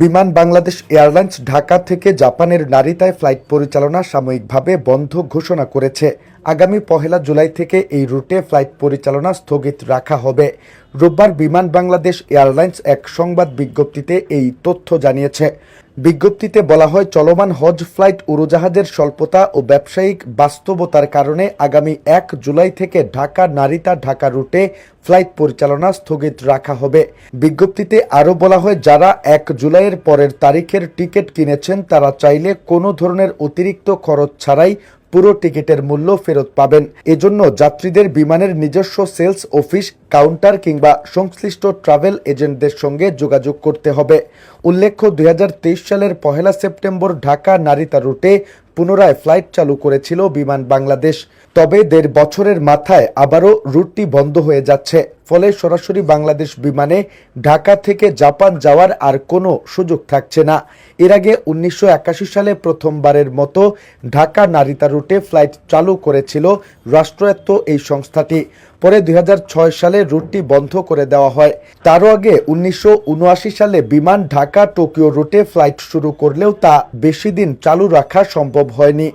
বিমান বাংলাদেশ এয়ারলাইন্স ঢাকা থেকে জাপানের নারিতায় ফ্লাইট পরিচালনা সাময়িকভাবে বন্ধ ঘোষণা করেছে। আগামী পহেলা জুলাই থেকে এই রুটে ফ্লাইট পরিচালনা স্থগিত রাখা হবে। রোববার বিমান বাংলাদেশ এয়ারলাইন্স এক সংবাদ বিজ্ঞপ্তিতে এই তথ্য জানিয়েছে। বিজ্ঞপ্তিতে বলা হয়, চলমান হজ, ফ্লাইট, উড়োজাহাজের স্বল্পতা ও ব্যবসায়িক বাস্তবতার কারণে আগামী এক জুলাই থেকে ঢাকা নারিতা ঢাকা রুটে ফ্লাইট পরিচালনা স্থগিত রাখা হবে। বিজ্ঞপ্তিতে আরও বলা হয়, যারা এক জুলাইয়ের পরের তারিখের টিকিট কিনেছেন, তারা চাইলে কোনো ধরনের অতিরিক্ত খরচ ছাড়াই পুরো টিকিটের মূল্য ফেরত পাবেন। এজন্য যাত্রীদের বিমানের নিজস্ব সেলস অফিস, কাউন্টার কিংবা সংশ্লিষ্ট ট্রাভেল এজেন্টদের সঙ্গে যোগাযোগ করতে হবে। উল্লেখ্য, দুই হাজার তেইশ সালের পহেলা সেপ্টেম্বর ঢাকা নারিতা রুটে পুনরায় ফ্লাইট চালু করেছিল বিমান বাংলাদেশ। তবে দেড় বছরের মাথায় আবারও রুটটি বন্ধ হয়ে যাচ্ছে। ফলে সরাসরি বাংলাদেশ বিমানে ঢাকা থেকে জাপান যাওয়ার আর কোনো সুযোগ থাকছে না। এর আগে উনিশশো একাশি সালে প্রথমবারের মতো ঢাকা নারিতা রুটে ফ্লাইট চালু করেছিল রাষ্ট্রায়ত্ত এই সংস্থাটি। পরে দু হাজার ছয় সালে রুটটি বন্ধ করে দেওয়া হয়। তারও আগে উনিশশো উনআশি সালে বিমান ঢাকা টোকিও রুটে ফ্লাইট শুরু করলেও তা বেশি দিন চালু রাখা সম্ভব হয়নি।